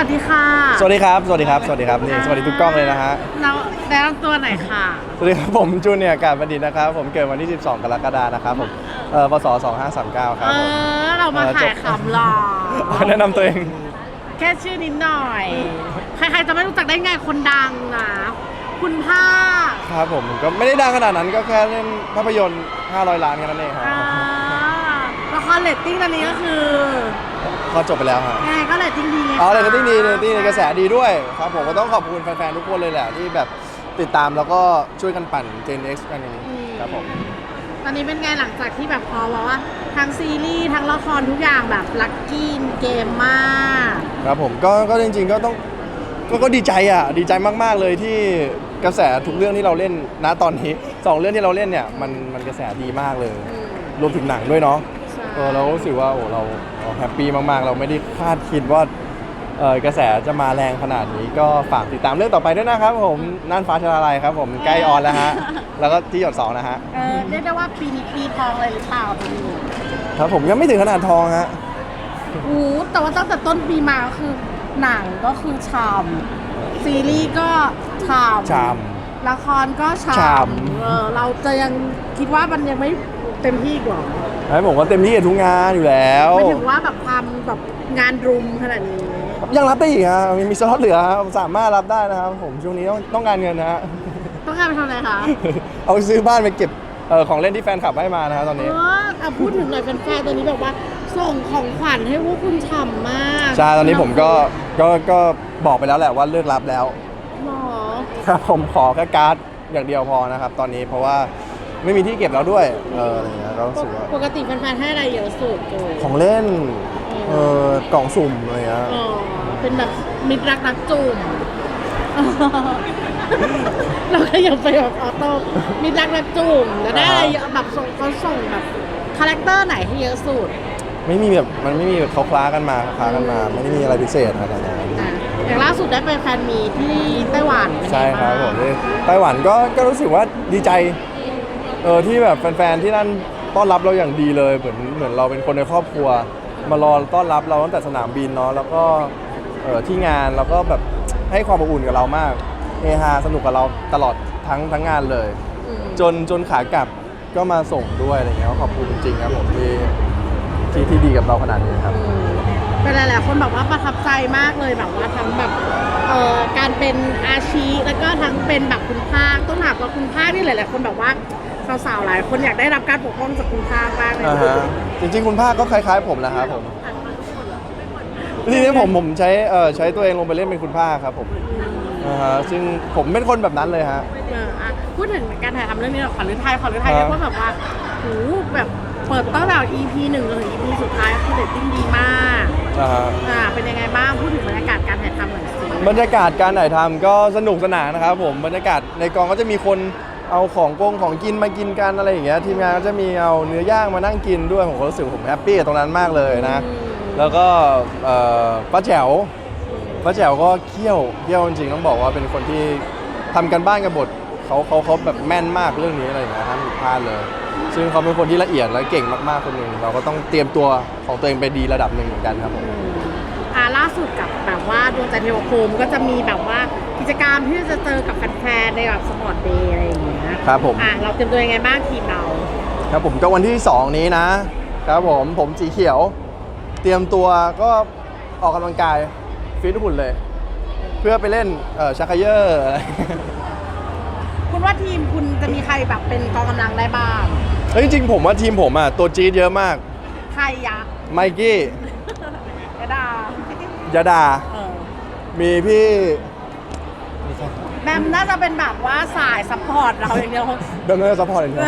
วัสดีค่ะสวัสดีครับ สวัสดีครับ สวัสดีครับ นี่ สวัสดีทุกกล้องเลยนะฮะ เราแนะนำตัวหน่อยค่ะ สวัสดีครับ ผมจูเนียร์กาดบัณฑิตนะครับ ผมเกิดวันที่ 12 กรกฎาคมนะครับผม เอ่อพศ2539 ครัเอบผมอ เรามาเออจขายบขำหล่อแนะนำตัวเอง แค่ชื่อนิดหน่อย ใครๆจะไม่รู้จักได้ไงคนดังนะ คุณภาคครับผมก็ไม่ได้ดังขนาดนั้นก็แค่เล่นภาพยนตร์ 500 ล้านแค่นั้นเองครับ อ่าละครเรตติ้งตอนนี้ก็คือ ก็จบไปแล้วครับยังไงก็เรตติ้งดีไงอ๋อเลยก็ติ้งดีเลยค่ะติ้งกระแสดีด้วยครับผมก็ต้องขอบคุณแฟนๆทุกคนเลยแหละที่แบบติดตามแล้วก็ช่วยกันปั่น Gen X กันอย่างนี้ครับผมตอนนี้เป็นไงหลังจากที่แบบพอบอกว่าทั้งซีรีส์ทั้งละครทุกอย่างแบบลัคกี้เกมมากครับผมก็ก็จริง ๆ ก็ต้องก็ก็ดีใจอะดีใจมาก ๆ เลยที่กระแสทุกเรื่องที่เราเล่นณตอนนี้สองเรื่องที่เราเล่นเนี่ยมันมันกระแสดีมากเลยอืมรวมถึงหนังด้วยเนาะใช่เออเราก็รู้สึกว่าโอ้เราเราแฮปปี้มากๆ เราไม่ได้คาดคิดว่าเออกระแสจะมาแรงขนาดนี้ก็ฝากติดตามเรื่องต่อไปด้วยนะครับผมน่านฟ้าชลาลัยครับ ผมใกล้ออนแล้วฮะแล้วก็ที่หยดสองนะฮะเออเรียกได้ว่าปีนี้ปีทองเลยหรือเปล่าตรงนี้ครับผมยังไม่ถึงขนาดทองฮะโอ้โหแต่ว่าตั้งแต่ต้นปีมาก็คือหนังก็คือชามซีรีส์ก็ชามชาม ละครก็ชาชามเออเราจะยังคิดว่ามันยังไม่เต็มที่อีกเหรอ ให้ผมว่าเต็มที่กับทุกงานอยู่แล้วไม่ถึงว่าแบบความแบบงานรุมขนาดนี้ยังรับได้อีกฮะยังมีสล็อตเหลือครับสามารถรับได้นะครับผมช่วงนี้ต้องต้องการเงินนะฮะต้องการไปทำอะไรคะเอาไปซื้อบ้านไปเก็บเอ่อของเล่นที่แฟนคลับให้มานะครับตอนเอนี้ออะพูดถึงหน่อยแฟนๆตอนนี้แบบว่า ส่งของขวัญให้พวกคุณฉ่ำมากใช่ตอนนี้ผมก็ก็ก็บอกไปแล้วแหละว่าเลิกรับแล้วหมอครับผมขอแค่การ์ดอย่างเดียวพอนะครับ ตอนนี้เพราะว่า ไม่มีที่เก็บแล้วด้วยเอออะไรเงี้ยก็รู้สึกว่าปกติแฟนๆให้อะไรเยอะสุดโจของเล่นเออกล่องสุ่มอะไรเงี้ย อ๋อเป็นแบบมิตรรักนักจุ่มเราก็ยังไปแบบออโต้มิตรรักนักจุ่มแล้วได้อะไรเยอะแบบส่งเขาส่งแบบคาแรคเตอร์ไหนให้เยอะสุดไม่มีแบบมันไม่มีแบบเขาคล้ากันมาคล้ากันมา ไม่ได้มีอะไรพิเศษอะไรอย่างเงี้ยอะอย่างล่าสุดได้ไปแฟนมีตที่ไต้หวันเป็นไงใช่ครับางผมที่ไต้หวันก็ก็รู้สึกว่าดีใจ เออที่แบบแฟนๆที่นั่นต้อนรับเราอย่างดีเลยเหมือนเหมือนเราเป็นคนในครอบครัว มารอต้อนรับเราตั้งแต่สนามบินเนาะแล้วก็เออที่งานแล้วก็แบบให้ความอบอุ่นกับเรามากเฮฮาสนุกกับเราตลอดทั้งทั้งงานเลยอืมจนจนขากลับก็มาส่งด้วยอะไรเงี้ยก็ขอบคุณจริงๆครับผมที่ที่ที่ดีกับเราขนาดนี้ครับอืมเป็นหลายๆคนแบบว่าประทับใจมากเลยแบบว่าทั้งแบบ เอ่อการเป็นอาชีแล้วก็ทั้งเป็นแบบคุณภาคต้องถามว่าคุณภาคนี่หลายๆคนแบบว่าสาวๆหลายคนอยากได้รับการปกป้องจากคุณภาคมากเลยอ่าฮะจริงๆ คุณภาคก็คล้ายๆ ผมนะครับผมทีนี้ผมผมใช้เอ่อใช้ตัวเองลงไปเล่นเป็นคุณภาคครับผมอ่าฮะซึ่งผมเป็นคนแบบนั้นเลยฮะ เอออะพูดถึงการถ่ายทำเรื่องนี้หน่อยขวัญฤทัยขวัญฤทัยครัเรียบกว่าแบบว่าโหแบบเปิดตั้งแต่ EP หนึ่งจนถึง EP สุดท้ายคือเรตติ้งดีมากอ่าฮะ อ่าเป็นยังไงบ้างพูดถึงบรรยากาศการถ่ายทำหน่อยสิ บรรยากาศการถ่ายทำก็สนุกสนานนะครับผมบรรยากาศในกองก็จะมีคนเอาของกงของกินมากินกันอะไรอย่างเงี้ยทีมงานก็จะมีเอาเนื้อย่างมานั่งกินด้วยผมก็รู้สึกผมแฮปปี้กับตรงนั้นมากเลยนะ แล้วก็เอ่อป้าแจ๋วป้าแจ๋วก็เคี่ยวเคี่ยวจริงๆต้องบอกว่าเป็นคนที่ทำกันบ้านกับบทเขาเขาเขาแบบแม่นมากเรื่องนี้อะไรอย่างเงี้ยห้ามผิดพลาดเลย ซึ่งเขาเป็นคนที่ละเอียดและเก่งมากๆคนหนึ่งเราก็ต้องเตรียมตัวของตัวเองไปดีระดับหนึ่งเหมือนกันครับผมอ่า ล่าสุดกับแบบว่าดวงใจเทวโคมก็จะมีแบบว่ากิจกรรมที่จะเจอกับแฟนๆในแบบสปอร์ตเดย์อะไรอย่างเงี้ยครับผม อะเราเตรียมตัวยังไงบ้างทีมเราครับผมก็วันที่ 2 นี้นะครับผมผมสีเขียว เตรียมตัวก็ออกกำลังกายฟิตหุ่นเลย เพื่อไปเล่นเอ่อชักเขยอร์อะไรคุณว่าทีมคุณจะมีใครแบบเป็นกองกำลังได้บ้างเฮ้ยจริงๆผมว่าทีมผมอะตัวจี๊ดเยอะมาก ใครยะไมกี้กระดายาดา เออมีพี่แบมน่าจะเป็นแบบว่าสายซัพพอร์ตเราอย่างเดียว เดิมเนินซัพพอร์ตอย่างเดียว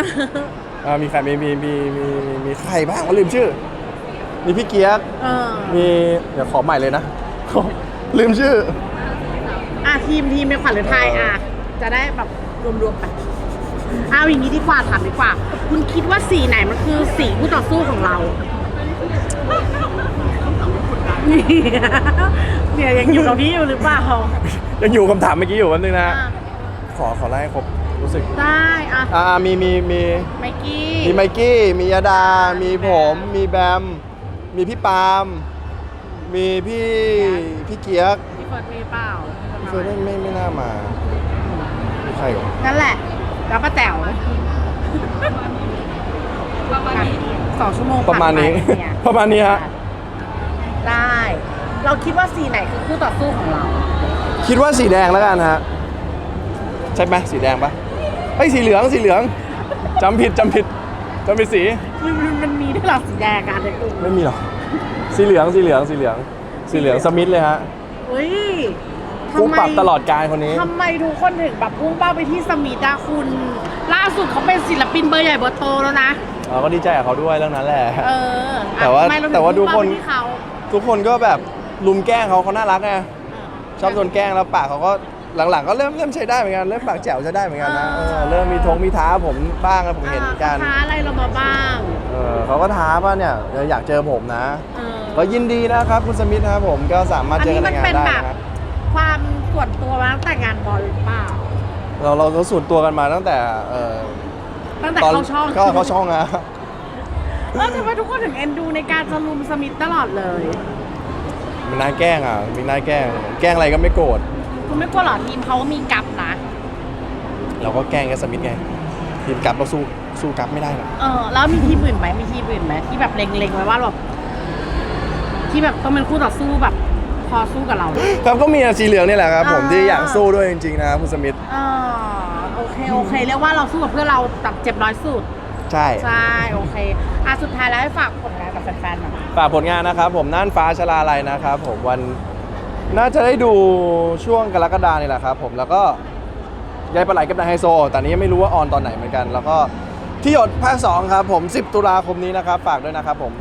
อ่ามีใครมีมีมีมีมีมีใครบ้างวะลืมชื่อ มีพี่เกียกเออมีเดี๋ยวขอใหม่เลยนะ ลืมชื่อ อะทีมทีมในขวัญหรือไทยอะ จะได้แบบรวมๆไปเอาอย่างนี้ดีกว่าถามดีกว่า คุณคิดว่าสีไหนมันคือสีผู้ต่อสู้ของเรา เนี่ยยังอยู่กับพี่อยู่หรือเปล่ายังอยู่คำถามเมื่อกี้อยู่วันนึงนะอะขอขอไล่ให้ครบรู้สึกได้อะอ่ามีมีมีไมกี้มีไมกี้มียาดา มีผม มีแบม มีพี่ปาล์มมมีพี่พี่เกียกพี่เฟิร์สมีเปล่าพี่เฟิร์นไม่ไม่ไม่น่ามามีใครเหรอนั่นแหละ แล้วป้าแต๋วสองชั่วโมงประมาณนี้ผ่ไปเนี่ยประมาณนี้ฮะได้ เราคิดว่าสีไหนคือคู่ต่อสู้ของเรา คิดว่าสีแดงแล้วกันฮะใช่ไหมสีแดงปะไอ้ยสีเหลืองสีเหลืองจำผิดจำผิดจำผิดสีมันมันมันมีด้วยเหรอสีแดงกันในกลุ่มไม่มีหรอกสีเหลืองสีเหลืองสีเหลืองสีเหลืองสมิธเลยฮะเฮ้ยคู่ทำไมปรับตลอดการคนนี้ ทำไมทุกคนถึงแบบพุ่งเป้าไปที่สมิธอะคุณ ล่าสุดเขาเป็นศิลปินเบอร์ใหญ่เบอร์โตแล้วนะ เราก็ดีใจกับเขาด้วยเรื่องนั้นแหละ เอออะแต่ว่าทำไมเรถึงแต่ว่าทุกคน พุ่งเป้าไปที่เขาทุกคนก็แบบ ลุมแกล้งเขาเขาน่ารักไงชอบโดนแกล้งแล้วปากเขาก็หลังๆ ก็เริ่มเริ่มใช้ได้เหมือนกันเริ่มปากแจ๋วใช้ได้เหมือนกันนะเออเริ่มมีทงมีท้าผมบ้างนะผมเห็นกันอ่าท้าอะไรเรามาบ้างเออเขาก็ท้าป่ะเนี่ยอยากเจอผมนะเออก็ยินดีนะครับคุณสมิธนะครับผมก็สามารถเจอกันในงานได้อันนี้มันเป็นแบบนะครับความส่วนตัวมาตั้งแต่งานบอลหรือเปล่าเราเราเราส่วนตัวกันมาตั้งแต่เอ่อตั้งแต่ตอนเขาช่องก็เขาช่องอะเออทำไมทุกคนถึงเอ็นดูในการจะลุมสมิธตลอดเลย มันนายแกล้งอะมีนายแกล้ง แกล้งอะไรก็ไม่โกรธคุณไม่กลัวเหรอทีมเขามีกลับนะ เราก็แกล้งแค่สมิธไงทีมกลับเราสู้สู้กลับไม่ได้หรอกเออแล้วมีทีมอื่นไหมมีทีมอื่นไหมที่แบบเล็งๆไว้ว่าแบบที่แบบต้องเป็นคู่ต่อสู้แบบพอสู้กับเรา ครับก็มีสีเหลืองนี่แหละครับ ผมอ่า ที่อยากสู้ด้วยจริงๆนะครับคุณสมิธ อ่าโอเคโอเคเรียกว่าเราสู้กับเพื่อนเราแบบเจ็บน้อยสุด ใช่ ใช่ โอเค อะ สุดท้ายแล้วให้ฝากผลงานกับแฟนๆหน่อยฝากผลงานนะครับผมน่านฟ้าชลาลัยนะครับผมวันน่าจะได้ดูช่วงกรกฎานี่แหละครับผมแล้วก็ยายปลาไหลกับนายไฮโซแต่นี้ยังไม่รู้ว่าออนตอนไหนเหมือนกัน แล้วก็ที่หยดภาค2ครับผม 10 ตุลาคมนี้นะครับ ฝากด้วยนะครับผม